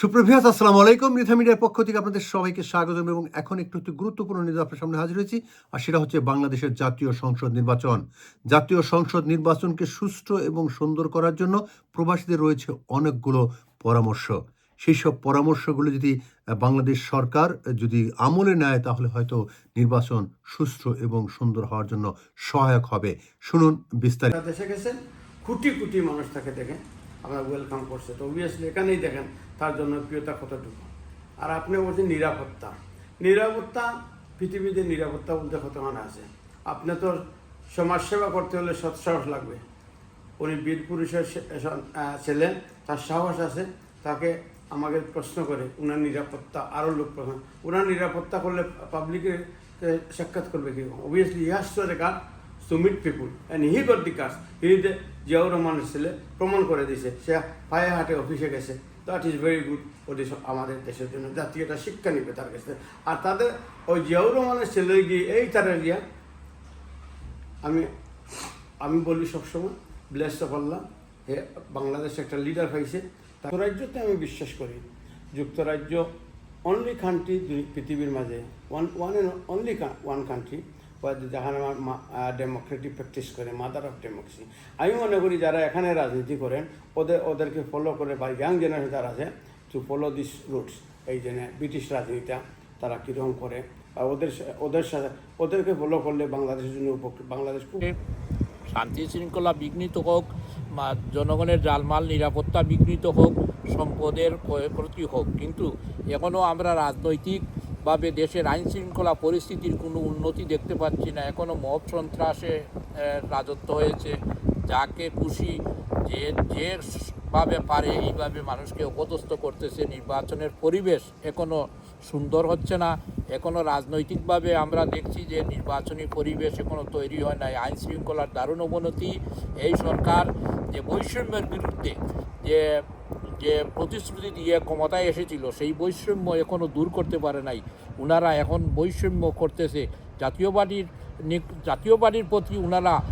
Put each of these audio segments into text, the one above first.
সুপ্রভিয়াস আসসালামু আলাইকুম। রিথা মিডিয়ার পক্ষ থেকে আপনাদের সবাইকে স্বাগতম এবং এখন একটু একটু গুরুত্বপূর্ণ নিউজ আপনার সামনে হাজির হয়েছি, আর সেটা হচ্ছে বাংলাদেশের জাতীয় সংসদ নির্বাচন। জাতীয় সংসদ নির্বাচনকে সুষ্ঠু এবং সুন্দর করার জন্য প্রবাসীদের রয়েছে অনেকগুলো পরামর্শ। সেই সব পরামর্শগুলো যদি বাংলাদেশ সরকার যদি আমলে নেয়, তাহলে হয়তো নির্বাচন সুষ্ঠু এবং সুন্দর হওয়ার জন্য সহায়ক হবে। শুনুন বিস্তারিত। দেশে গেছেন, কোটি কোটি মানুষ তাকে দেখেন। আমরা ওয়েলকাম করছে। তো অবভিয়াসলি এখানেই দেখেন, তার জন্য প্রিয়তা কতটুকু। আর আপনি বলছেন নিরাপত্তা। নিরাপত্তা, পৃথিবীতে নিরাপত্তা বলতে কতখানে আছে? আপনি তো সমাজসেবা করতে হলে সৎসাহস লাগবে। উনি বীর পুরুষের ছেলে, তার সাহস আছে, তাকে আমাকে প্রশ্ন করে, উনার নিরাপত্তা আরও লোক প্রশ্ন উনার নিরাপত্তা করলে পাবলিকের সাক্ষাৎ করবে কি obviously yes to meet people and he got the কাজ হি জিয়াউর রহমানের ছেলে, প্রমাণ করে দিছে সে পায়ে হাটে অফিসে গেছে। দ্যাট ইজ ভেরি গুড ওদের আমাদের দেশের জন্য জাতীয় একটা শিক্ষা নিবে তার কাছে। আর তাদের ওই জিয়াউর রহমানের ছেলে গিয়ে এই তারা গিয়া, আমি আমি বলি সবসময় blessed of Allah he Bangladesh একটা লিডার হয়েছে। যুক্তরাজ্যতে আমি বিশ্বাস করি, যুক্তরাজ্য অনলি কান্ট্রি পৃথিবীর মাঝে one one and only one country যেখানে ডেমোক্রেটিক প্র্যাকটিস করে মাদার অফ ডেমোক্রেসি আমি মনে করি যারা এখানে রাজনীতি করেন, ওদের ওদেরকে ফলো করে বা ইয়াং জেনারেশন যারা আছে টু ফলো দিস রুটস এই জন্য ব্রিটিশ রাজনীতিটা তারা কীরকম করে আর ওদের ওদের সাথে ওদেরকে ফলো করলে বাংলাদেশের জন্য উপকৃত, বাংলাদেশ শান্তি শৃঙ্খলা বিঘ্নিত হোক জনগণের জালমাল নিরাপত্তা বিঘ্নিত হোক, সম্পদের ক্ষয়ক্ষতি হোক। কিন্তু এখনও আমরা রাজনৈতিকভাবে দেশের আইন শৃঙ্খলা পরিস্থিতির কোনো উন্নতি দেখতে পাচ্ছি না। এখনও মব সন্ত্রাসে রাজত্ব হয়েছে। যাকে খুশি যে যেভাবে পারে, এইভাবে মানুষকে অপদস্থ করতেছে। নির্বাচনের পরিবেশ এখনও সুন্দর হচ্ছে না। এখনও রাজনৈতিকভাবে আমরা দেখছি যে নির্বাচনী পরিবেশ এখনও তৈরি হয় নাই। আইন শৃঙ্খলার দারুণ অবনতি। এই সরকার যে বৈষম্যের বিরুদ্ধে যে যে প্রতিশ্রুতি দিয়ে ক্ষমতায় এসেছিল সেই বৈষম্য এখনও দূর করতে পারে নাই। উনারা এখন বৈষম্য করতেছে। জাতীয়বাদীর নিক- জাতীয়বাদীর প্রতি উনারা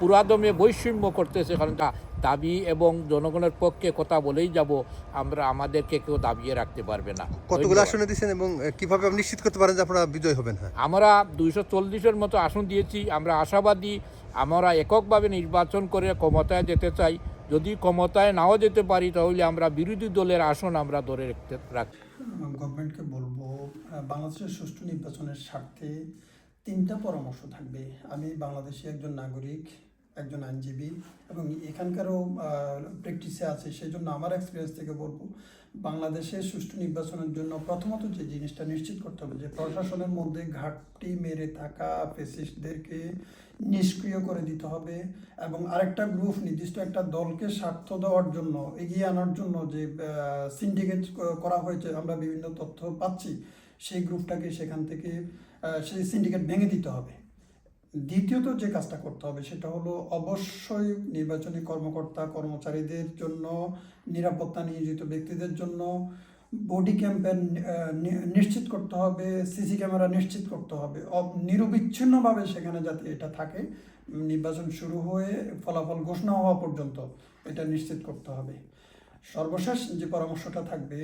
পুরাদমে বৈষম্য করতেছে। কারণ দাবি এবং জনগণের পক্ষে কথা বলেই যাব। আমরা আমাদেরকে কেউ দাবিয়ে রাখতে পারবে না। কতগুলো আসনে দিচ্ছেন এবং কীভাবে আপনি নিশ্চিত করতে পারেন যে আপনারা বিজয় হবেন? হ্যাঁ। আমরা দুইশো চল্লিশের মতো আসন দিয়েছি। আমরা আশাবাদী আমরা এককভাবে নির্বাচন করে ক্ষমতায় যেতে চাই। যদি ক্ষমতায় নাও যেতে পারি, তাহলে আমরা বিরোধী দলের আসন আমরা ধরে রাখতে, রাখি গভর্নমেন্টকে বলব বাংলাদেশের সুষ্ঠু নির্বাচনের স্বার্থে তিনটা পরামর্শ থাকবে। আমি বাংলাদেশি একজন নাগরিক একজন আইনজীবী এবং এখানকারও প্র্যাকটিসে আছে সেই জন্য আমার এক্সপিরিয়েন্স থেকে বলব বাংলাদেশের সুষ্ঠু নির্বাচনের জন্য প্রথমত যে জিনিসটা নিশ্চিত করতে হবে যে প্রশাসনের মধ্যে ঘাটতি মেরে থাকা ফেসিস্টদেরকে নিষ্ক্রিয় করে দিতে হবে এবং আরেকটা গ্রুপ নির্দিষ্ট একটা দলকে স্বার্থ দেওয়ার জন্য, এগিয়ে আনার জন্য যে সিন্ডিকেট করা হয়েছে, আমরা বিভিন্ন তথ্য পাচ্ছি, সেই গ্রুপটাকে সেখান থেকে সেই সিন্ডিকেট ভেঙে দিতে হবে। দ্বিতীয়ত যে কাজটা করতে হবে সেটা হলো অবশ্যই নির্বাচনী কর্মকর্তা, কর্মচারীদের জন্য, নিরাপত্তা নিয়োজিত ব্যক্তিদের জন্য বডি ক্যাম্পেন নিশ্চিত করতে হবে, সিসি ক্যামেরা নিশ্চিত করতে হবে। নিরবিচ্ছিন্নভাবে সেখানে যাতে এটা থাকে, নির্বাচন শুরু হয়ে ফলাফল ঘোষণা হওয়া পর্যন্ত এটা নিশ্চিত করতে হবে। সর্বশেষ যে পরামর্শটা থাকবে,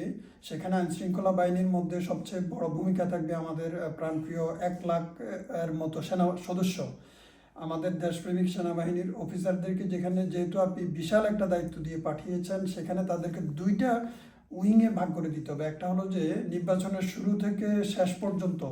সেখানে আইন শৃঙ্খলা বাহিনীর মধ্যে সবচেয়ে বড় ভূমিকা থাকবে আমাদের প্রাণপ্রিয় এক লাখ এর মতো সেনা সদস্য। আমাদের দেশপ্রেমিক সেনাবাহিনীর অফিসারদেরকে যেখানে যেহেতু আপনি বিশাল একটা দায়িত্ব দিয়ে পাঠিয়েছেন, সেখানে তাদেরকে দুইটা উইংয়ে ভাগ করে দিতে হবে। একটা হলো যে, নির্বাচনের শুরু থেকে শেষ পর্যন্ত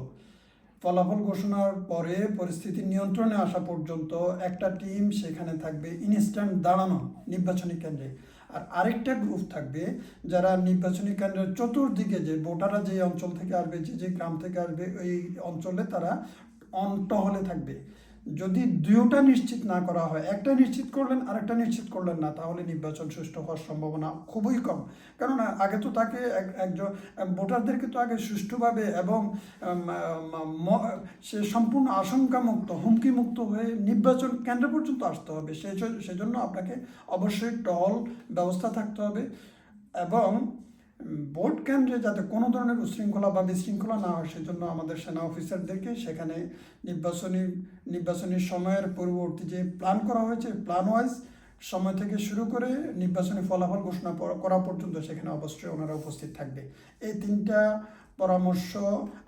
ফলাফল ঘোষণার পরে পরিস্থিতি নিয়ন্ত্রণে আসা পর্যন্ত একটা টিম সেখানে থাকবে ইনস্ট্যান্ট দাঁড়ানো নির্বাচনী কেন্দ্রে। আর আরেকটা গ্রুপ থাকবে যারা নির্বাচনী কেন্দ্রের চতুর্দিকে যে ভোটাররা যে অঞ্চল থেকে আসবে, যে যে গ্রাম থেকে আসবে ওই অঞ্চলে তারা অন্তহলে থাকবে। যদি দুয়োটা নিশ্চিত না করা হয়, একটা নিশ্চিত করলেন, আরেকটা নিশ্চিত করলেন না, তাহলে নির্বাচন সুষ্ঠু হওয়ার সম্ভাবনা খুবই কম। কেননা আগে তো তাকে এক- একজন ভোটারদেরকে তো আগে সুষ্ঠুভাবে এবং সে সম্পূর্ণ আশঙ্কামুক্ত, হুমকিমুক্ত হয়ে নির্বাচন কেন্দ্র পর্যন্ত আসতে হবে। সেই সেজন্য আপনাকে অবশ্যই টল ব্যবস্থা থাকতে হবে এবং ভোট কেন্দ্রে যাতে কোনো ধরনের উশৃঙ্খলা বা বিশৃঙ্খলা না হয়, সেজন্য আমাদের সেনা অফিসারদেরকে সেখানে নির্বাচনী নির্বাচনী সময়ের পূর্ববর্তী যে প্ল্যান করা হয়েছে, প্ল্যান ওয়াইজ সময় থেকে শুরু করে নির্বাচনী ফলাফল ঘোষণা করা পর্যন্ত সেখানে অবশ্যই ওনারা উপস্থিত থাকবে। এই তিনটা পরামর্শ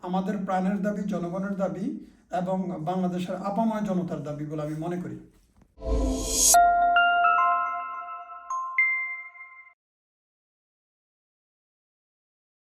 আমাদের প্রাণের দাবি, জনগণের দাবি এবং বাংলাদেশের আপাময় জনতার দাবি বলে আমি মনে করি।